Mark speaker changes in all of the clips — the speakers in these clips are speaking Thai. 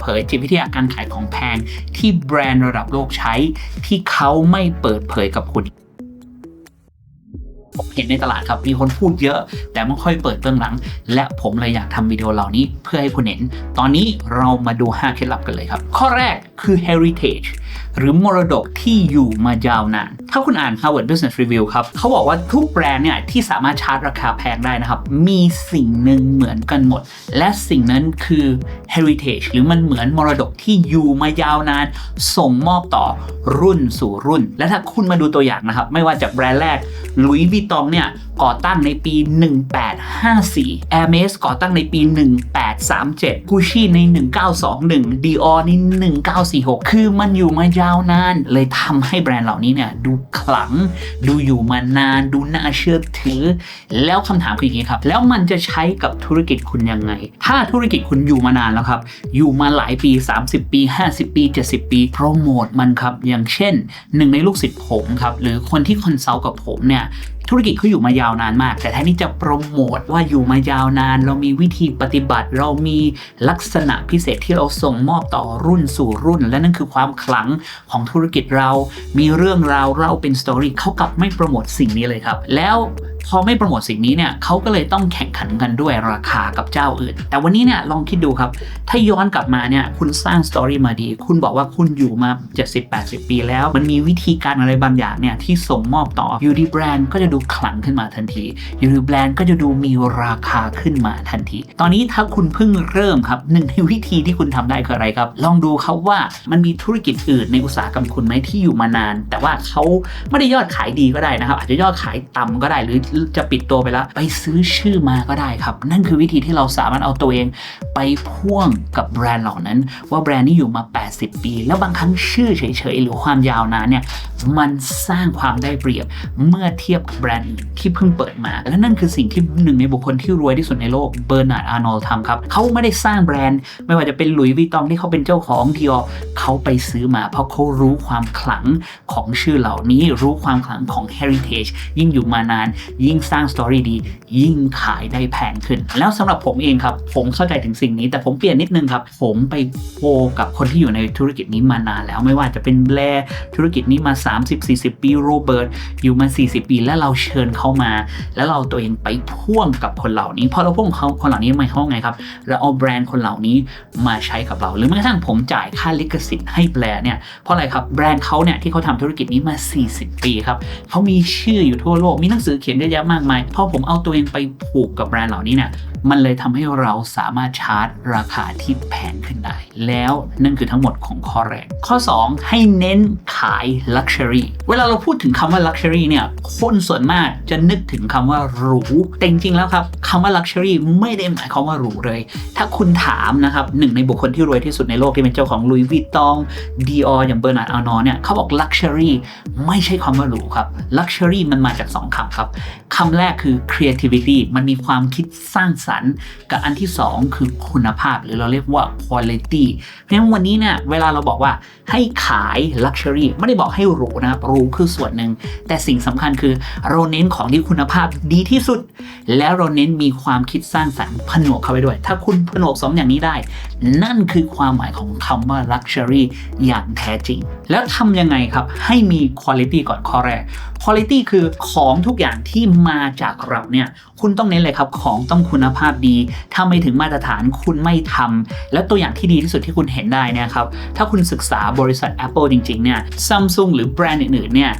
Speaker 1: เผยจิตวิทยาการขายของแพงที่แบรนด์ระดับโลกใช้ที่เขาไม่เปิดเผยกับคุณผมเห็นในตลาดครับมีคนพูดเยอะ แต่ไม่ค่อยเปิดเบื้องหลัง และผมเลยอยากทำวิดีโอเหล่านี้เพื่อให้คุณเห็น ตอนนี้เรามาดู 5 เคล็ดลับกันเลยครับ ข้อแรก คือ heritage หรือมรดกที่อยู่มายาวนาน ถ้าคุณอ่าน Harvard Business Review ครับ เขาบอกว่าทุกแบรนด์เนี่ยที่สามารถชาร์จราคาแพงได้นะครับ มีสิ่งหนึ่งเหมือนกันหมด และสิ่งนั้นคือ heritage หรือมันเหมือนมรดกที่อยู่มายาวนาน ส่งมอบต่อรุ่นสู่รุ่น และถ้าคุณมาดูตัวอย่างนะครับ ไม่ว่าจากแบรนด์แรก Louis Vuitton เนี่ย ก่อตั้งในปี 1854 Hermes ก่อตั้งในปี 1837 Gucci ใน 1921 Dior ใน 1946 คือมันอยู่มายาวนาน เลยทำให้แบรนด์เหล่านี้เนี่ยดูขลัง ดูอยู่มานาน ดูน่าเชื่อถือ แล้วคำถามคืออย่างนี้ครับ แล้วมันจะใช้กับธุรกิจคุณยังไง ถ้าธุรกิจคุณอยู่มานานแล้วครับ อยู่มาหลายปี 30 ปี 50 ปี 70 ปีโปรโมทมันครับ อย่างเช่นหนึ่งในลูกศิษย์ผมครับ หรือคนที่คอนซัลท์กับผมเนี่ย ธุรกิจเขาอยู่มายาวนานมาก แต่แทนที่จะโปรโมทว่าอยู่มายาวนาน เรามีวิธีปฏิบัติ เรามีลักษณะพิเศษที่เราส่งมอบต่อรุ่นสู่รุ่น และนั่นคือความขลังของธุรกิจเรา มีเรื่องราวเล่าเป็นสตอรี่เขากลับไม่โปรโมทสิ่งนี้เลยครับ แล้วพอไม่โปรโมทสิ่งนี้เนี่ยเขาก็เลยต้องแข่งขันกันด้วยราคากับเจ้าอื่น แต่วันนี้เนี่ยลองคิดดูครับ ถ้าย้อนกลับมาเนี่ยคุณสร้างสตอรี่มาดี คุณบอกว่าคุณอยู่มา 70-80 ปีแล้ว มันมีวิธีการอะไรบางอย่างเนี่ยที่ส่งมอบต่ออยู่ดีแบรนด์ก็จะดูขลังขึ้นมาทันทีอยู่ดีแบรนด์ก็จะดูมีราคาขึ้นมาทันที ตอนนี้ถ้าคุณเพิ่งเริ่มครับหนึ่งในวิธีที่คุณทำได้คืออะไรครับ ลองดูครับว่ามันมีธุรกิจอื่นในอุตสาหกรรมคุณไหมที่อยู่มานาน แต่ว่าเขาไม่ได้ยอดขายดีก็ได้นะครับ อาจจะยอดขายต่ำก็ได้หรือจะปิดตัวไปแล้ว ไปซื้อชื่อมาก็ได้ครับ นั่นคือวิธีที่เราสามารถเอาตัวเองไปพ่วงกับแบรนด์เหล่านั้น ว่าแบรนด์นี้อยู่มา 80 ปี แล้วบางครั้งชื่อเฉยๆ หรือความยาวนานเนี่ยมันสร้างความได้เปรียบเมื่อเทียบกับแบรนด์ที่เพิ่งเปิดมา และนั่นคือสิ่งที่หนึ่งในบุคคลที่รวยที่สุดในโลกเบอร์นาร์ดอาร์โนลทำครับเขาไม่ได้สร้างแบรนด์ ไม่ว่าจะเป็นหลุยส์วิตตองที่เขาเป็นเจ้าของทีอเขาไปซื้อมา เพราะเขารู้ความขลังของชื่อเหล่านี้รู้ความขลังของ heritage ยิ่งอยู่มานาน ยิ่งสร้างสตอรี่ดี ยิ่งขายได้แพงขึ้น แล้วสำหรับผมเองครับ ผมเข้าใจถึงสิ่งนี้ แต่ผมเปลี่ยนนิดนึงครับ ผมไปโคกับคนที่อยู่ในธุรกิจนี้มานานแล้วไม่ว่าจะเป็นแบร์ธุรกิจนี้มา 30-40 ปีโรเบิร์ตอยู่มา 40 ปีแล้วเราเชิญเข้ามา แล้วเราตัวเองไปพ่วงกับคนเหล่านี้พอเราพ่วงเขาคนเหล่านี้มาเข้าไงครับเราเอาแบรนด์คนเหล่านี้มาใช้กับเรา หรือแม้กระทั่งผมจ่ายค่าลิขสิทธิ์ให้แบรนด์เนี่ยเพราะอะไรครับแบรนด์เขาเนี่ยที่เขาทำธุรกิจนี้มา 40 ปีครับเขามีชื่ออยู่ทั่วโลกมีหนังสือเขียนเยอะแยะมากมายพอผมเอาตัวเองไปผูกกับแบรนด์เหล่านี้เนี่ยมันเลยทำให้เราสามารถชาร์จราคาที่แพงขึ้นได้ แล้วนั่นคือทั้งหมดของข้อแรก ข้อ 2 ให้เน้นขาย Luxury เวลาเราพูดถึงคำว่า Luxury เนี่ยคนส่วนมากจะนึกถึงคำว่าหรู แต่จริงๆแล้วครับคำว่า Luxury ไม่ได้หมายความว่าหรูเลย ถ้าคุณถามนะครับหนึ่งในบุคคลที่รวยที่สุดในโลกที่เป็นเจ้าของ Louis Vuitton Dior อย่างเบอร์นาร์ดอาร์นอเนี่ยเขาบอก Luxury ไม่ใช่คำว่าหรูครับ Luxury มันมาจากสองคำครับคำแรกคือ creativity มันมีความคิดสร้างสรรค์ กับอันที่ 2 คือคุณภาพหรือเราเรียกว่า quality เพราะฉะนั้นวันนี้เนี่ยเวลาเราบอกว่าให้ขาย luxury ไม่ได้บอกให้หรูนะครับหรูคือส่วนหนึ่งแต่สิ่งสำคัญคือเราเน้นของที่คุณภาพดีที่สุด แล้วเราเน้นมีความคิดสร้างสรรค์ผนวกเข้าไปด้วย ถ้าคุณผนวกสองอย่างนี้ได้ นั่นคือความหมายของคำว่า luxury อย่างแท้จริง แล้วทำยังไงครับ ให้มี quality ก่อนข้อแรก quality คือของทุกอย่างที่มาจากเราเนี่ยคุณต้องเน้นเลยครับของต้องคุณภาพดี ถ้าไม่ถึงมาตรฐานคุณไม่ทำและตัวอย่างที่ดีที่สุดที่คุณเห็นได้นยครับถ้าคุณศึกษาบริษัท Apple จริงๆเนี่ย Samsung หรือแบรนด์อื่นๆเนี่ย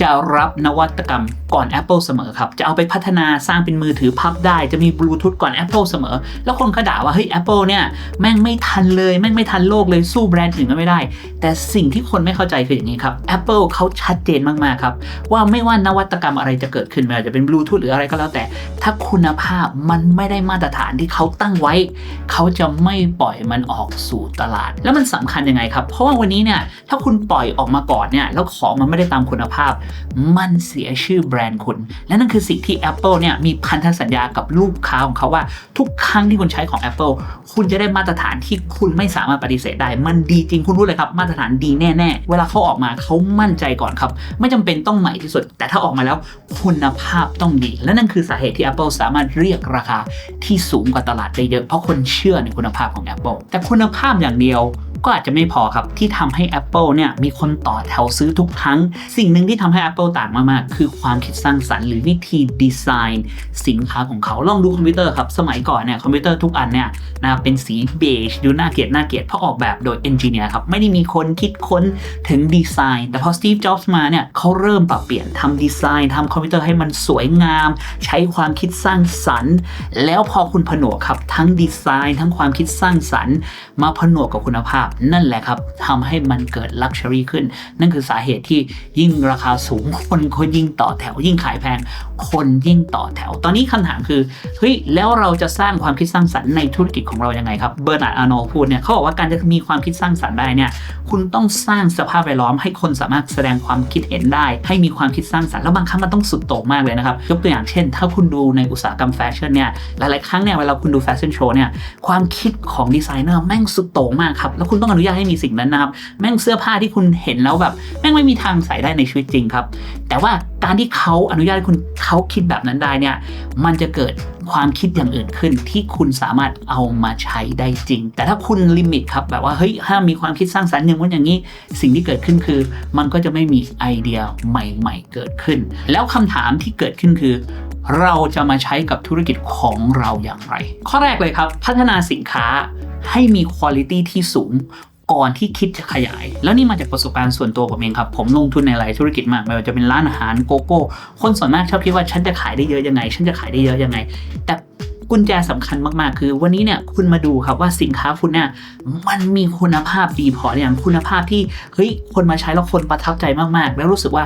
Speaker 1: จะรับนวัตกรรมก่อน Apple เสมอครับ จะเอาไปพัฒนาสร้างเป็นมือถือพับได้ จะมีบลูทูธก่อน Apple เสมอ แล้วคนก็ด่าว่าเฮ้ย Apple เนี่ย แม่งไม่ทันเลย แม่งไม่ทันโลกเลยสู้แบรนด์อื่นก็ไม่ได้ แต่สิ่งที่คนไม่เข้าใจคืออย่างนี้ครับ Apple เขาชัดเจนมาก ๆ ครับ ว่าไม่ว่านวัตกรรมอะไรจะเกิดขึ้นไม่ว่าจะเป็นบลูทูธหรืออะไรก็แล้วแต่ ถ้าคุณภาพมันไม่ได้มาตรฐานที่เขาตั้งไว้ เขาจะไม่ปล่อยมันออกสู่ตลาด แล้วมันสำคัญยังไงครับ เพราะว่าวันนี้เนี่ยถ้าคุณปล่อยออกมาก่อนเนี่ยแล้วของมันไม่ได้ตามคุณภาพมันเสียชื่อแบรนด์คุณ และนั่นคือสิ่งที่ Apple เนี่ยมีพันธสัญญากับลูกค้าของเขาว่า ทุกครั้งที่คุณใช้ของ Apple คุณจะได้มาตรฐานที่คุณไม่สามารถปฏิเสธได้ มันดีจริงคุณรู้เลยครับ มาตรฐานดีแน่ๆ เวลาเขาออกมาเขามั่นใจก่อนครับ ไม่จำเป็นต้องใหม่ที่สุด แต่ถ้าออกมาแล้วคุณภาพต้องดี และนั่นคือสาเหตุที่ Apple สามารถเรียกราคาที่สูงกว่าตลาดได้เยอะเพราะคนเชื่อในคุณภาพของ Apple แต่คุณภาพอย่างเดียว ก็อาจจะไม่พอครับที่ทำให้ Apple เนี่ยมีคนต่อแถวซื้อทุกครั้ง สิ่งหนึ่งที่ทำให้ Apple ต่างมากๆ คือความคิดสร้างสรรค์หรือวิธีดีไซน์ สินค้าของเขาลองดูคอมพิวเตอร์ครับ สมัยก่อนเนี่ยคอมพิวเตอร์ทุกอันเนี่ยนะเป็นสีเบจดูน่าเกลียดน่าเกลียดเพราะออกแบบโดยเอนจิเนียร์ครับไม่ได้มีคนคิดค้นถึงดีไซน์ แต่พอสตีฟจ็อบส์มาเนี่ยเขาเริ่มปรับเปลี่ยนทำดีไซน์ทำคอมพิวเตอร์ให้มันสวยงาม ใช้ความคิดสร้างสรรค์ แล้วพอคุณผนวกครับทั้งดีไซน์ ทั้งความคิดสร้างสรรค์ มาผนวกกับคุณภาพนั่นแหละครับทำให้มันเกิดลักชัวรี่ขึ้น นั่นคือสาเหตุที่ยิ่งราคาสูงคนก็ยิ่งต่อแถว ยิ่งขายแพง คนยิ่งต่อแถว ตอนนี้คำถามคือเฮ้ยแล้วเราจะสร้างความคิดสร้างสรรค์ในธุรกิจของเรายังไงครับเบอร์นาร์ดอาร์โนลพูดเนี่ยเขาบอกว่าการจะมีความคิดสร้างสรรค์ได้เนี่ยคุณต้องสร้างสภาพแวดล้อมให้คนสามารถแสดงความคิดเห็นได้ ให้มีความคิดสร้างสรรค์แล้วบางครั้งมันต้องสุดโต่งมากเลยนะครับยกตัวอย่างเช่น ถ้าคุณดูในอุตสาหกรรมแฟชั่นเนี่ยหลายๆครั้งเนี่ยเวลาคุณดูแฟชั่นโชว์เนี่ยความคิดของดีไซเนอร์แม่งสุดโต่งมากครับแล้วคุณต้องอนุญาตให้มีสิ่งนั้นนะครับ แม่งเสื้อผ้าที่คุณเห็นแล้วแบบ แม่งไม่มีทางใส่ได้ในชีวิตจริงครับ แต่ว่าการที่เขาอนุญาตให้คุณเขาคิดแบบนั้นได้เนี่ย มันจะเกิดความคิดอย่างอื่นขึ้นที่คุณสามารถเอามาใช้ได้จริง แต่ถ้าคุณลิมิตครับแบบว่าเฮ้ยห้ามมีความคิดสร้างสรรค์อย่างนู้นอย่างนี้ สิ่งที่เกิดขึ้นคือ มันก็จะไม่มีไอเดียใหม่ ๆ เกิดขึ้น แล้วคำถามที่เกิดขึ้นคือ เราจะมาใช้กับธุรกิจของเราอย่างไร ข้อแรกเลยครับ พัฒนาสินค้า ให้มีคุณภาพที่สูงก่อนที่คิดจะขยาย แล้วนี่มาจากประสบการณ์ส่วนตัวผมเองครับ ผมลงทุนในหลายธุรกิจมาก ไม่ว่าจะเป็นร้านอาหารโกโก้ คนส่วนมากชอบคิดว่าฉันจะขายได้เยอะยังไง ฉันจะขายได้เยอะยังไง แต่ กุญแจสำคัญมากๆ คือ วันนี้เนี่ยคุณมาดูครับว่าสินค้าคุณเนี่ยมันมีคุณภาพดีพอหรือยังคุณภาพที่เฮ้ยคนมาใช้แล้วคนประทับใจมากๆ แล้วรู้สึกว่า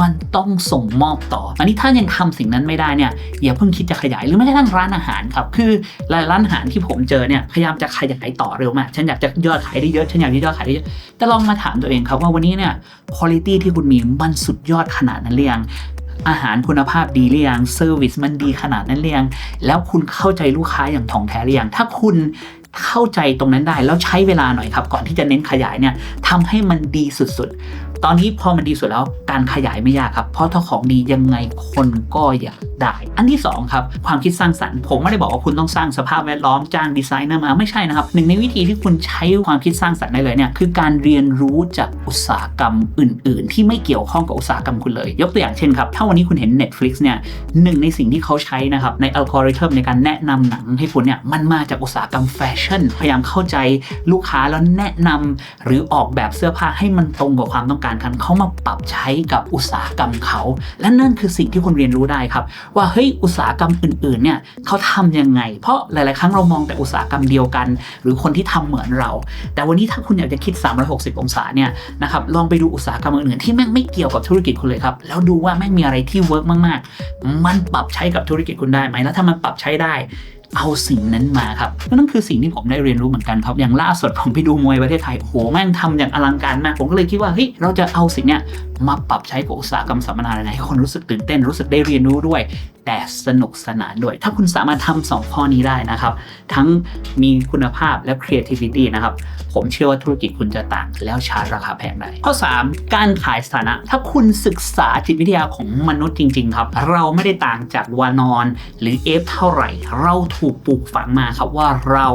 Speaker 1: มันต้องส่งมอบต่อ อันนี้ถ้ายังทำสิ่งนั้นไม่ได้เนี่ยอย่าเพิ่งคิดจะขยายหรือไม่กระทั่งร้านอาหารครับคือหลายร้านอาหารที่ผมเจอเนี่ยพยายามจะขยายต่อเร็วมากฉันอยากจะยอดขายได้เยอะฉันอยากจะยอดขายได้เยอะแต่ลองมาถามตัวเองครับว่าวันนี้เนี่ยคุณภาพที่คุณมีมันสุดยอดขนาดนั้นหรือยัง อาหารคุณภาพดีหรือยังเซอร์วิสมันดีขนาดนั้นหรือยังแล้วคุณเข้าใจลูกค้าอย่างถ่องแท้หรือยังถ้าคุณเข้าใจตรงนั้นได้แล้วใช้เวลาหน่อยครับ ก่อนที่จะเน้นขยายเนี่ยทำให้มันดีสุดๆ ตอนนี้พอมันดีสุดแล้วการขยายไม่ยากครับ เพราะถ้าของดียังไงคนก็อยากได้ อันที่สองครับความคิดสร้างสรรค์ผมไม่ได้บอกว่าคุณต้องสร้างสภาพแวดล้อมจ้างดีไซเนอร์มาไม่ใช่นะครับหนึ่งในวิธีที่คุณใช้ความคิดสร้างสรรค์ได้เลยเนี่ยคือการเรียนรู้จากอุตสาหกรรมอื่น ๆ ที่ไม่เกี่ยวข้องกับอุตสาหกรรมคุณเลย ยกตัวอย่างเช่นครับถ้าวันนี้คุณเห็น Netflix เนี่ยหนึ่งในสิ่งที่เขาใช้นะครับในอัลกอริทึมในการแนะนำหนังให้คุณเนี่ยมันมาจากอุตสาหกรรมแฟชั่นพยายามเข้าใจลูกค้าแล้วแนะนำหรือออกแบบเสื้อผ้าให้มันตรงกับความต้องการกันเขามาปรับใช้กับอุตสาหกรรมเขา และนั่นคือสิ่งที่คุณเรียนรู้ได้ครับ ว่าเฮ้ยอุตสาหกรรมอื่นๆเนี่ยเขาทำยังไง เพราะหลาย ๆ ครั้งเรามองแต่อุตสาหกรรมเดียวกัน หรือคนที่ทำเหมือนเรา แต่วันนี้ถ้าคุณอยากจะคิด 360 องศาเนี่ยนะครับลองไปดูอุตสาหกรรมอื่นๆที่แม่งไม่เกี่ยวกับธุรกิจคุณเลยครับแล้วดูว่าแม่งมีอะไรที่เวิร์กมาก ๆ มันปรับใช้กับธุรกิจคุณได้ไหมแล้วถ้ามันปรับใช้ได้ เอาสิ่งนั้นมาครับนั่นคือสิ่งที่ผมได้เรียนรู้เหมือนกันครับ อย่างล่าสุดผมไปดูมวยประเทศไทย โอ้โห แม่งทำอย่างอลังการมาก ผมก็เลยคิดว่า เฮ้ย เราจะเอาสิ่งเนี้ยมาปรับใช้กับอุตสาหกรรมสัมมนาอะไรให้คนรู้สึกตื่นเต้น รู้สึกได้เรียนรู้ด้วย แต่สนุกสนานด้วย ถ้าคุณสามารถทำสองข้อนี้ได้นะครับ ทั้งมีคุณภาพและ creativity นะครับ ผมเชื่อว่าธุรกิจคุณจะต่างแล้วชาร์จราคาแพงได้ ข้อ 3 การขายสถานะ ถ้าคุณศึกษาจิตวิทยาของมนุษย์จริง ๆ ครับ เราไม่ได้ต่างจากวานอนหรือเอฟเท่าไหร่ เราถูกปลูกฝังมาครับว่าเรา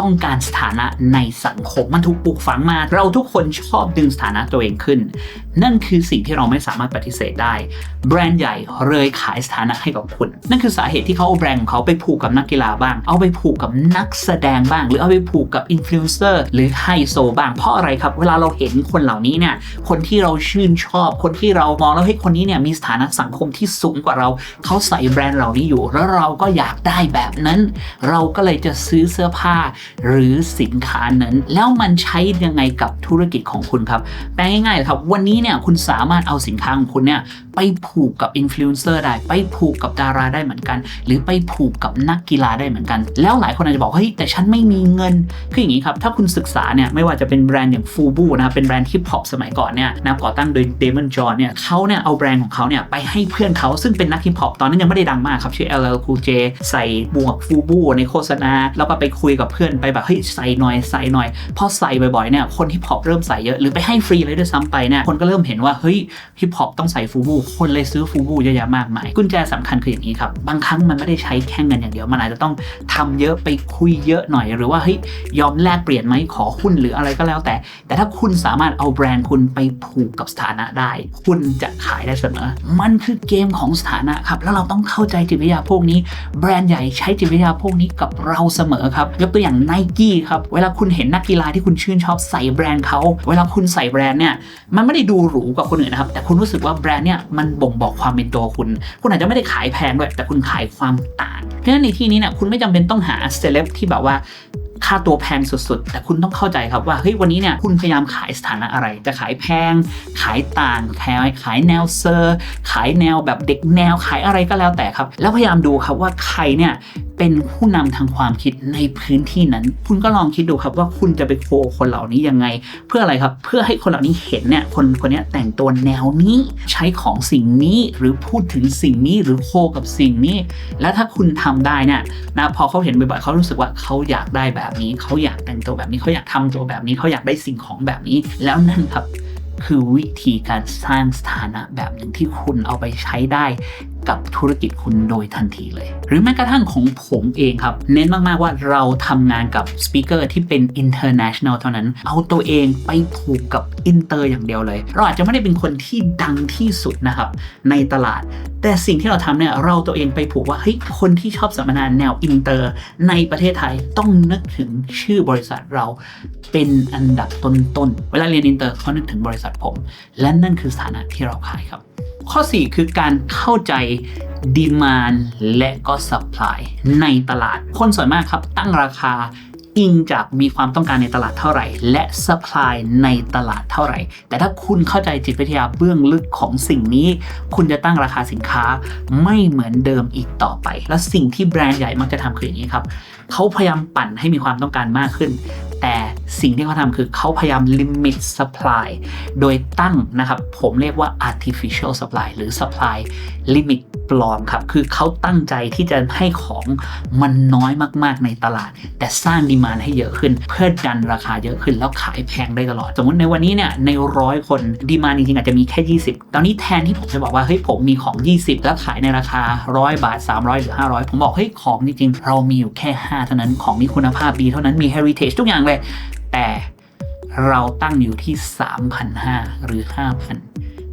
Speaker 1: ต้องการสถานะในสังคมมันถูกปลูกฝังมา เราทุกคนชอบดึงสถานะตัวเองขึ้น นั่นคือสิ่งที่เราไม่สามารถปฏิเสธได้ แบรนด์ใหญ่เลยขายสถานะให้กับคุณ นั่นคือสาเหตุที่เขาเอาแบรนด์ของเขาไปผูกกับนักกีฬาบ้าง เอาไปผูกกับนักแสดงบ้าง หรือเอาไปผูกกับอินฟลูเอนเซอร์หรือไฮโซบ้างเพราะอะไรครับ เวลาเราเห็นคนเหล่านี้เนี่ยคนที่เราชื่นชอบ คนที่เรามองแล้วให้คนนี้เนี่ยมีสถานะสังคมที่สูงกว่าเรา เขาใส่แบรนด์เหล่านี้อยู่ แล้วเราก็อยากได้แบบนั้นเราก็เลยจะซื้อเสื้อผ้าหรือสินค้านั้น แล้วมันใช้ยังไงกับธุรกิจของคุณครับแปลง่ายๆครับวันนี้เนี่ยคุณสามารถเอาสินค้าของคุณเนี่ยไปผูกกับอินฟลูเอนเซอร์ได้ ไปผูกกับดาราได้เหมือนกัน หรือไปผูกกับนักกีฬาได้เหมือนกัน แล้วหลายคนอาจจะบอกเฮ้ยแต่ฉันไม่มีเงินคืออย่างนี้ครับถ้าคุณศึกษาเนี่ยไม่ว่าจะเป็นแบรนด์อย่างฟูบูนะครับเป็นแบรนด์ฮิปฮอปสมัยก่อนเนี่ยนะก่อตั้งโดยเดมอนจอห์นเนี่ยเขาเนี่ยเอาแบรนด์ของเขาเนี่ยไปให้เพื่อนเขาซึ่งเป็นนักฮิปฮอปตอนนั้นยังไม่ได้ดังมากครับชื่อ LL Cool J ใส่หมวกฟูบูในโฆษณา แล้วก็ไปคุยกับเพื่อนไปแบบเฮ้ยใส่หน่อยใส่หน่อยพอใส่บ่อยๆเนี่ยคนฮิปฮอปเริ่มใส่เยอะหรือไปให้ฟรีเลยด้วยซ้ำไปเนี่ยคนก็เริ่มเห็นว่าเฮ้ยฮิปฮอปต้องใส่ฟูบูคนเลยซื้อฟูบูเยอะแยะมากมายกุญแจสำคัญคืออย่างนี้ครับบางครั้งมันไม่ได้ใช้แค่เงินอย่างเดียวมันอาจจะต้องทำเยอะไปคุยเยอะหน่อย หรือว่าเฮ้ยยอมแลกเปลี่ยนไหมขอหุ้นหรืออะไรก็แล้วแต่ แต่ถ้าคุณสามารถเอาแบรนด์คุณไปผูกกับสถานะได้ คุณจะขายได้เสมอ มันคือเกมของสถานะครับแล้วเราต้องเข้าใจจิตวิทยาพวกนี้ แบรนด์ใหญ่ใช้จิตวิทยาพวกนี้กับเราเสมอครับ ยกตัวอย่างไนกี้ครับเวลาคุณเห็นนักกีฬาที่คุณชื่นชอบใส่แบรนด์เขาเวลาคุณใส่แบรนด์เนี่ยมันไม่ได้ดูหรูกว่าคนอื่นนะครับ แต่คุณรู้สึกว่าแบรนด์เนี่ยมันบ่งบอกความเป็นตัวคุณ คุณอาจจะไม่ได้ขายแพงด้วยแต่คุณขายความต่างเพราะฉะนั้นในที่นี้เนี่ยคุณไม่จำเป็นต้องหาเซเลบที่แบบว่า ค่าตัวแพงสุดๆ แต่คุณต้องเข้าใจครับว่าเฮ้ยวันนี้เนี่ยคุณพยายามขายสถานะอะไร จะขายแพง ขายต่างขายขายแนวเซอร์ ขายแนวแบบเด็กแนวขายอะไรก็แล้วแต่ครับ แล้วพยายามดูครับว่าใครเนี่ยเป็นผู้นำทางความคิดในพื้นที่นั้น คุณก็ลองคิดดูครับว่าคุณจะไปโคคนเหล่านี้ยังไง เพื่ออะไรครับ เพื่อให้คนเหล่านี้เห็นเนี่ยคนคนนี้แต่งตัวแนวนี้ใช้ของสิ่งนี้หรือพูดถึงสิ่งนี้หรือโคกับสิ่งนี้ แล้วถ้าคุณทำได้เนี่ยนะพอเขาเห็นบ่อยๆเขารู้สึกว่าเขาอยากได้แบบนี้ เขาอยากแต่งตัวแบบนี้เขาอยากทำตัวแบบนี้เขาอยากได้สิ่งของแบบนี้ แล้วนั่นครับคือวิธีการสร้างสถานะแบบหนึ่งที่คุณเอาไปใช้ได้กับธุรกิจคุณโดยทันทีเลย หรือแม้กระทั่งของผมเองครับ เน้นมาก ๆ ว่าเราทำงานกับสปีกเกอร์ที่เป็น international เท่านั้น เอาตัวเองไปผูกกับอินเตอร์อย่างเดียวเลย เราอาจจะไม่ได้เป็นคนที่ดังที่สุดนะครับ ในตลาด แต่สิ่งที่เราทำเนี่ยเราตัวเองไปผูกว่าเฮ้ยคนที่ชอบสัมมนาแนวอินเตอร์ ในประเทศไทยต้องนึกถึงชื่อบริษัทเราเป็นอันดับต้นๆเวลาเรียนอินเตอร์เขานึกถึงบริษัทผม และนั่นคือสถานะที่เราขายครับ ข้อ 4 คือการเข้าใจดีมานและก็ supply ในตลาด คนส่วนมากครับตั้งราคาอิงจากมีความต้องการในตลาดเท่าไหร่ และ supply ในตลาดเท่าไหร่ แต่ถ้าคุณเข้าใจจิตวิทยาเบื้องลึกของสิ่งนี้ คุณจะตั้งราคาสินค้าไม่เหมือนเดิมอีกต่อไป และสิ่งที่แบรนด์ใหญ่มักจะทำคืออย่างนี้ครับเขาพยายามปั่นให้มีความต้องการมากขึ้น แต่สิ่งที่เขาทำคือเขาพยายาม limit supply โดยตั้งนะครับ ผมเรียกว่า artificial supply หรือ supply limit ปลอมครับ คือเขาตั้งใจที่จะให้ของมันน้อยมากๆในตลาด แต่สร้างดีมานให้เยอะขึ้น เพื่อดันราคาเยอะขึ้นแล้วขายแพงได้ตลอด สมมติในวันนี้เนี่ยในร้อยคนดีมานจริงๆอาจจะมีแค่ 20 ตอนนี้แทนที่ผมจะบอกว่าเฮ้ยผมมีของ 20 แล้วขายในราคา 100 บาท 300 หรือ 500 ผมบอกเฮ้ยของจริงๆเรามีอยู่แค่ 5 เท่านั้นของมีคุณภาพดีเท่านั้นมี heritage ทุกอย่างเลย แต่เราตั้งอยู่ที่ 3,500 หรือ 5,000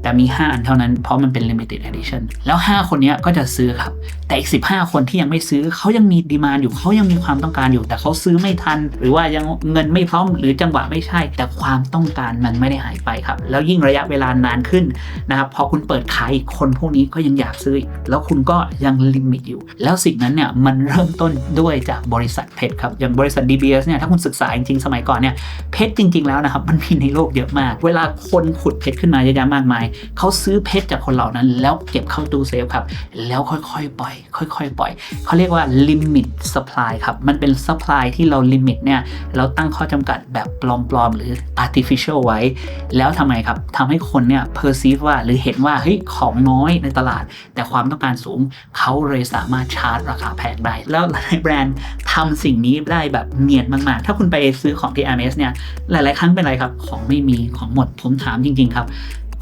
Speaker 1: แต่มี 5 อันเท่านั้นเพราะมันเป็น limited edition แล้ว 5 คนนี้ก็จะซื้อครับ แต่อีก 15 คนที่ยังไม่ซื้อเขายังมีดีมานอยู่เขายังมีความต้องการอยู่ แต่เขาซื้อไม่ทัน หรือว่ายังเงินไม่พร้อมหรือจังหวะไม่ใช่ แต่ความต้องการมันไม่ได้หายไปครับ แล้วยิ่งระยะเวลานานขึ้นนะครับพอคุณเปิดขายคนพวกนี้ก็ยังอยากซื้อ แล้วคุณก็ยังลิมิตอยู่ แล้วสิ่งนั้นเนี่ยมันเริ่มต้นด้วยจากบริษัทเพชรครับอย่างบริษัท DBS เนี่ยถ้าคุณศึกษาจริงๆสมัยก่อนเนี่ยเพชรจริง ๆแล้วนะครับมันมีในโลกเยอะมาก เวลาคนขุดเพชรขึ้นมาเยอะแยะมากมายเขาซื้อเพชรจากคนเหล่านั้น แล้วเก็บเข้าตู้เซฟครับ แล้วค่อยๆปล่อย ค่อยๆปล่อยเขาเรียกว่า limit supply ครับ มันเป็น supply ที่เรา limit เนี่ยเราตั้งข้อจำกัดแบบปลอมๆ หรือ artificial ไว้ แล้วทำไมครับทำให้คนเนี่ย perceive ว่าหรือเห็นว่าเฮ้ยของน้อยในตลาด แต่ความต้องการสูงเขาเลยสามารถชาร์จราคาแพงได้ แล้วหลายแบรนด์ทำสิ่งนี้ได้แบบเนียนมากๆ ถ้าคุณไปซื้อของที่ MS เนี่ยหลายๆ ครั้งเป็นไรครับ ของไม่มีของหมดผมถามจริง ๆ ครับ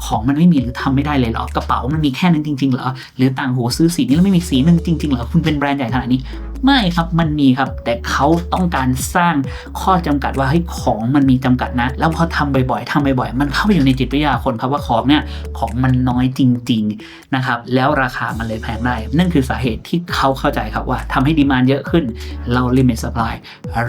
Speaker 1: ของมันไม่มีหรือทำไม่ได้เลยเหรอกระเป๋ามันมีแค่นั้นจริงๆเหรอหรือต่างหูซื้อสีนี้แล้วไม่มีสีนึงจริงๆเหรอคุณเป็นแบรนด์ใหญ่ขนาดนี้ ไม่ครับมันมีครับ แต่เขาต้องการสร้างข้อจำกัดว่าให้ยของมันมีจำกัดนะ แล้วพอทำบ่อยๆทำบ่อยๆ มันเข้าไปอยู่ในจิตวิทยาคนครับว่าของเนี่ยของมันน้อยจริงๆนะครับแล้วราคามันเลยแพงได้ นั่นคือสาเหตุที่เขาเข้าใจครับว่าทำให้ดีมานเยอะขึ้น เรา limit supply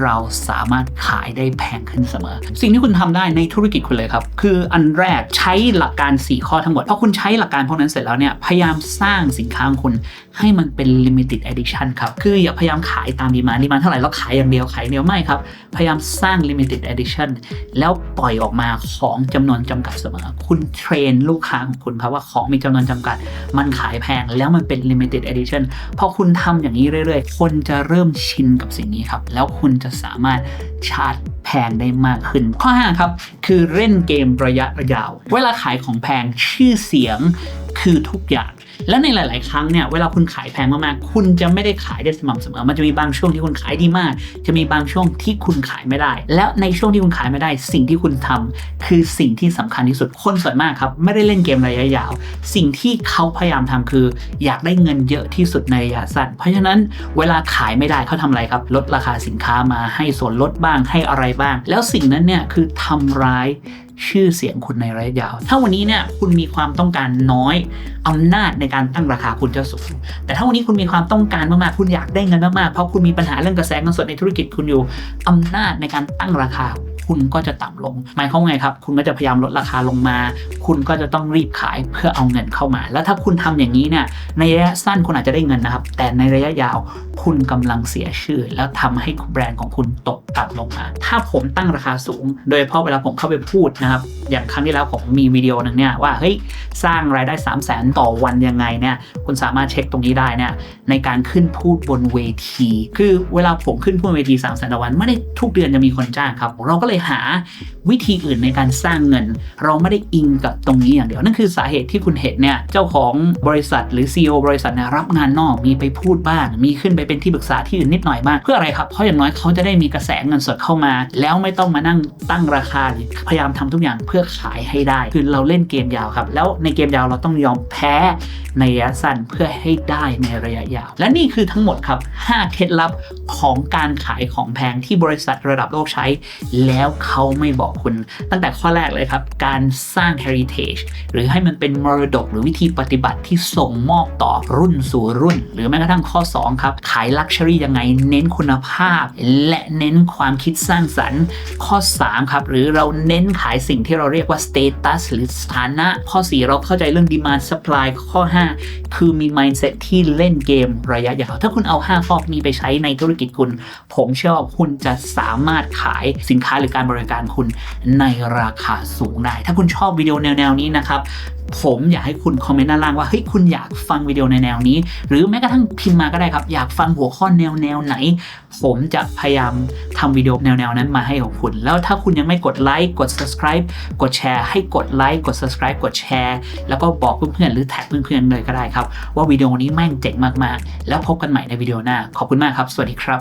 Speaker 1: เราสามารถขายได้แพงขึ้นเสมอ สิ่งที่คุณทำได้ในธุรกิจคุณเลยครับ คืออันแรกใช้หลักการ 4 ข้อทั้งหมดพอคุณใช้หลักการพวกนั้นเสร็จแล้วเนี่ยพยายามสร้างสินค้าของคุณให้มันเป็น limited edition ครับคืออย่าพยายายามขายตามดีมาดีมาเท่าไหร่แล้วขายอย่างเดียวขายเดียวไม่ครับ พยายามสร้าง limited edition แล้วปล่อยออกมาของจำนวนจำกัดเสมอ คุณเทรนลูกค้าของคุณครับว่าของมีจำนวนจำกัด มันขายแพงแล้วมันเป็น limited edition พอคุณทำอย่างนี้เรื่อยๆ คนจะเริ่มชินกับสิ่งนี้ครับ แล้วคุณจะสามารถชาร์จแพงได้มากขึ้น ข้อ 5 ครับ คือเล่นเกมระยะยาว เวลาขายของแพงชื่อเสียงคือทุกอย่าง และในหลาย ๆ ครั้งเนี่ยเวลาคุณขายแพงมากๆ คุณจะไม่ได้ขายได้สม่ำเสมอ มันจะมีบางช่วงที่คุณขายดีมาก จะมีบางช่วงที่คุณขายไม่ได้ แล้วในช่วงที่คุณขายไม่ได้ สิ่งที่คุณทำคือสิ่งที่สำคัญที่สุด คนส่วนมากครับไม่ได้เล่นเกมระยะยาว สิ่งที่เขาพยายามทำคือ อยากได้เงินเยอะที่สุดในระยะสั้น เพราะฉะนั้นเวลาขายไม่ได้เขาทำอะไรครับ ลดราคาสินค้ามาให้ส่วนลดบ้างให้อะไรบ้าง แล้วสิ่งนั้นเนี่ยคือทำร้าย ชื่อเสียงคุณในระยะยาว ถ้าวันนี้เนี่ยคุณมีความต้องการน้อยอำนาจในการตั้งราคาคุณจะสูง แต่ถ้าวันนี้คุณมีความต้องการมากๆ คุณอยากได้เงินมากๆ เพราะคุณมีปัญหาเรื่องกระแสเงินสดในธุรกิจคุณอยู่อำนาจในการตั้งราคาคุณก็จะต่ำลง หมายความไงครับ คุณก็จะพยายามลดราคาลงมา คุณก็จะต้องรีบขายเพื่อเอาเงินเข้ามา แล้วถ้าคุณทำอย่างนี้เนี่ย ในระยะสั้นคุณอาจจะได้เงินนะครับ แต่ในระยะยาวคุณกำลังเสียชื่อ แล้วทำให้แบรนด์ของคุณตกต่ำลงมา ถ้าผมตั้งราคาสูง โดยเฉพาะเวลาผมเข้าไปพูดนะครับ อย่างครั้งที่แล้วผมมีวิดีโอหนึ่งเนี่ยว่าเฮ้ยสร้างรายได้ 3 0 0แสนต่อวันยังไงเนี่ยคุณสามารถเช็คตรงนี้ได้เนี่ยในการขึ้นพูดบนเวที คือเวลาผมขึ้นพูดบนเวที 3 0 0แสนต่อวันไม่ได้ทุกเดือนจะมีคนจ้างครับ เราก็เลยหาวิธีอื่นในการสร้างเงิน เราไม่ได้อิงกับตรงนี้อย่างเดียวนั่นคือสาเหตุที่คุณเห็นเนี่ยเจ้าของบริษัทหรือ CEO บริษัทเนี่ยรับงานนอกมีไปพูดบ้างมีขึ้นไปเป็นที่ปรึกษาที่อื่นนิดหน่อยบ้างเพื่ออะไรครับเพราะอย่างน้อยเขาจะได้มีกระแสเงินสดเข้ามา แล้วไม่ต้องมานั่งตั้งราคาหรือพยายามทำทุกอย่างเพื่อขายให้ได้ คือเราเล่นเกมยาวครับ แล้วในเกมยาวเราต้องยอมแพ้ในระยะสั้นเพื่อให้ได้ในระยะยาว และนี่คือทั้งหมดครับ 5 เคล็ดลับของการขายของแพงที่บริษัทระดับโลกใช้ แล้วเขาไม่บอกคุณ ตั้งแต่ข้อแรกเลยครับ การสร้าง heritage หรือให้มันเป็นมรดกหรือวิธีปฏิบัติที่ส่งมอบต่อรุ่นสู่รุ่น หรือแม้กระทั่งข้อ 2 ครับ ขาย luxury ยังไงเน้นคุณภาพ และเน้นความคิดสร้างสรรค์ ข้อ 3 ครับ หรือเราเน้นขายสิ่งที่เราเรียกว่า status หรือสถานะ ข้อ 4 เราเข้าใจเรื่อง demand supply ข้อ 5 คือมี mindset ที่เล่นเกมระยะยาว ถ้าคุณเอา 5 ข้อนี้ไปใช้ในธุรกิจคุณ ผมเชื่อว่าคุณจะสามารถขายสินค้าหรือการบริการคุณในราคาสูงได้ ถ้าคุณชอบวิดีโอแนวๆนี้นะครับผมอยากให้คุณคอมเมนต์ด้านล่างว่าเฮ้ยคุณอยากฟังวิดีโอในแนวนี้ หรือแม้กระทั่งพิมพ์มาก็ได้ครับ อยากฟังหัวข้อแนวแนวไหน ผมจะพยายามทำวิดีโอแนวๆนั้นมาให้ของคุณ แล้วถ้าคุณยังไม่กดไลค์กด subscribe กดแชร์ให้กดไลค์กด subscribe กดแชร์แล้วก็บอกเพื่อนๆหรือแท็กเพื่อนๆเลยก็ได้ครับ ว่าวิดีโอนี้แม่งเจ๋งมากๆ แล้วพบกันใหม่ในวิดีโอหน้า ขอบคุณมากครับ สวัสดีครับ